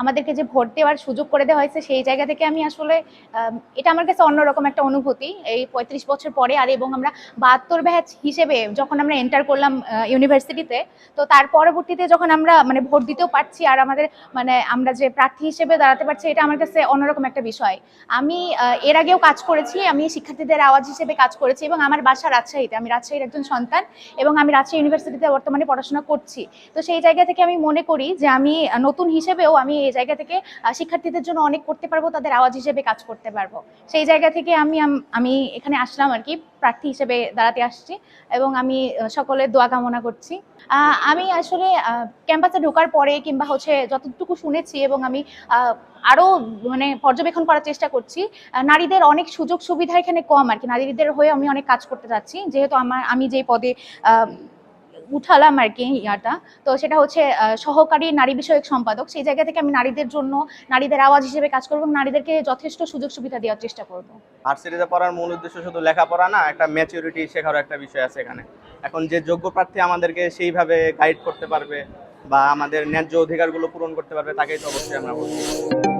আমাদেরকে যে ভোট দেওয়ার সুযোগ করে দেওয়া হয়েছে, সেই জায়গা থেকে আমি আসলে এটা আমার কাছে অন্যরকম একটা অনুভূতি। এই পঁয়ত্রিশ বছর পরে, আর এবং আমরা বাহাত্তর ব্যাচ হিসেবে যখন আমরা এন্টার করলাম ইউনিভার্সিটিতে তো তার পরবর্তীতে যখন আমরা মানে ভোট দিতেও পারছি, আর আমাদের মানে আমরা যে প্রার্থী হিসেবে দাঁড়াতে পারছি, এটা আমার কাছে অন্যরকম একটা বিষয়। আমি এর আগেও কাজ করেছি, আমি শিক্ষার্থীদের আওয়াজ হিসেবে কাজ করেছি, এবং আমার বাসা রাজশাহীতে, আমি রাজশাহীর একজন সন্তান, এবং আমি রাজশাহী ইউনিভার্সিটিতে বর্তমানে পড়াশোনা করছি। তো সেই জায়গা থেকে আমি মনে করি যে আমি নতুন হিসেবেও আমি এই জায়গা থেকে শিক্ষার্থীদের জন্য অনেক করতে পারব, তাদের আওয়াজ হিসেবে কাজ করতে পারব। সেই জায়গা থেকে আমি আমি এখানে আসলাম আর কি, প্রার্থী হিসেবে দাঁড়াতে আসছি এবং আমি সকলের দোয়া কামনা করছি। আমি আসলে ক্যাম্পাসে ঢোকার পরে কিংবা হচ্ছে যতটুকু শুনেছি এবং আমি আরও মানে পর্যবেক্ষণ করার চেষ্টা করছি নারীদের অনেক সুযোগ সুবিধা এখানে কম আর কি। নারীদের হয়ে আমি অনেক কাজ করতে যাচ্ছি। যেহেতু আমার, আমি যে পদে উঠালাম আর কি ইয়াটা। তো সেটা হচ্ছে সহকারী নারী বিষয়ক সম্পাদক। সেই জায়গা থেকে আমি নারীদের জন্য, নারীদের আওয়াজ হিসেবে কাজ করব নারীদেরকে যথেষ্ট সুযোগ সুবিধা দেওয়ার চেষ্টা করব। ভার্সিটিতে পড়ার মূল উদ্দেশ্য শুধু লেখাপড়া না, একটা ম্যাচিউরিটি শেখারও একটা বিষয় আছে এখানে। এখন যে যোগ্য প্রার্থী আমাদেরকে সেইভাবে গাইড করতে পারবে বা আমাদের ন্যায্য অধিকারগুলো পূরণ করতে পারবে, তাকেই তো অবশ্যই আমরা বলব